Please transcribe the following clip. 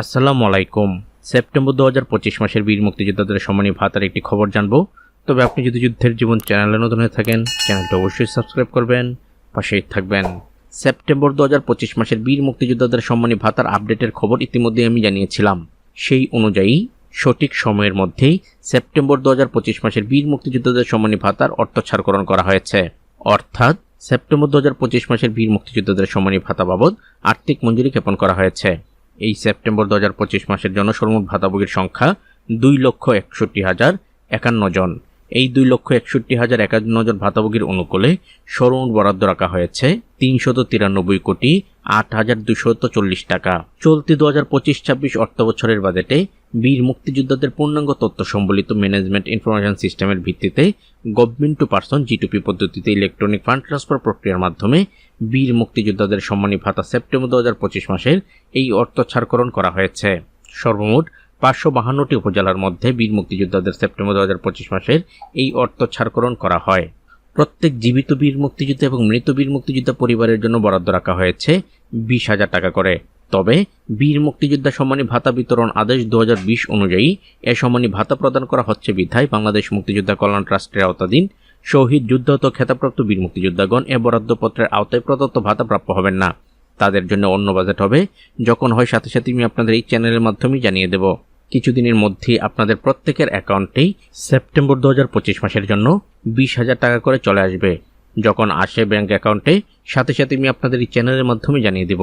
আসসালামু আলাইকুম। সেপ্টেম্বর দু হাজার পঁচিশ মাসের বীর মুক্তিযোদ্ধাদের সম্মানী ভাতার একটি খবর জানব। তবে আপনি যদি যুদ্ধের জীবন চ্যানেলে নতুন হয়ে থাকেন, চ্যানেলটা অবশ্যই সাবস্ক্রাইব করবেন, পাশেই থাকবেন। সেপ্টেম্বর দু হাজার পঁচিশ মাসের বীর মুক্তিযোদ্ধাদের সম্মানী ভাতার আপডেটের খবর ইতিমধ্যে আমি জানিয়েছিলাম। সেই অনুযায়ী, সঠিক সময়ের মধ্যেই সেপ্টেম্বর দু হাজার পঁচিশ মাসের বীর মুক্তিযোদ্ধাদের সম্মানী ভাতার অর্থ ছাড়করণ করা হয়েছে। অর্থাৎ, সেপ্টেম্বর দু হাজার পঁচিশ মাসের বীর মুক্তিযোদ্ধাদের সম্মানী ভাতা বাবদ আর্থিক মঞ্জুরি জ্ঞাপন করা হয়েছে। এই সেপ্টেম্বর দু হাজার পঁচিশ মাসের জন্য সর্বমোট ভাতাভোগীর সংখ্যা দুই লক্ষ একষট্টি হাজার একান্ন জন। এই দুই লক্ষ একষট্টি হাজার একান্ন জন ভাতাভোগীর অনুকূলে সর্বমোট বরাদ্দ রাখা হয়েছে তিনশত তিরানব্বই কোটি আট হাজার দুশত চল্লিশ টাকা। চলতি দু হাজার পঁচিশ ছাব্বিশ অর্থবছরের বাজেটে বীর মুক্তিযোদ্ধাদের পূর্ণাঙ্গ তথ্য সম্বলিত ম্যানেজমেন্ট ইনফরমেশন সিস্টেমের ভিত্তিতে গভর্নমেন্ট টু পার্সন জিটুপি পদ্ধতিতে ইলেকট্রনিক ফান্ড ট্রান্সফার প্রক্রিয়ার মাধ্যমে বীর মুক্তিযোদ্ধাদের সম্মানী ভাতা সেপ্টেম্বর দু হাজার পঁচিশ মাসের এই অর্থ ছাড়করণ করা হয়েছে। সর্বমোট পাঁচশো বাহান্নটি উপজেলার মধ্যে বীর মুক্তিযোদ্ধাদের সেপ্টেম্বর দু হাজার পঁচিশ মাসের এই অর্থ ছাড়করণ করা হয়। প্রত্যেক জীবিত বীর মুক্তিযোদ্ধা এবং মৃত বীর মুক্তিযোদ্ধা পরিবারের জন্য বরাদ্দ রাখা হয়েছে বিশ হাজার টাকা করে। তবে বীর মুক্তিযোদ্ধা সম্মানী ভাতা বিতরণ আদেশ দু হাজার বিশ অনুযায়ী এ সম্মানী ভাতা প্রদান করা হচ্ছে বিধায় বাংলাদেশ মুক্তিযোদ্ধা কল্যাণ ট্রাস্টের আওতাধীন শহীদ যুদ্ধত খেতাপ্রাপ্ত বীর মুক্তিযোদ্ধাগণ এ বরাদ্দপত্রের আওতায় প্রদত্ত ভাতা প্রাপ্য হবেন না। তাদের জন্য অন্য বাজেট হবে যখন হয় সাথে সাথে আমি আপনাদের এই চ্যানেলের মাধ্যমেই জানিয়ে দেব। কিছুদিনের মধ্যে আপনাদের প্রত্যেকের অ্যাকাউন্টেই সেপ্টেম্বর দু হাজার পঁচিশ মাসের জন্য বিশ হাজার টাকা করে চলে আসবে। যখন আসে ব্যাংক অ্যাকাউন্টে, সাথে সাথে আমি আপনাদের এই চ্যানেলের মাধ্যমে জানিয়ে দেব।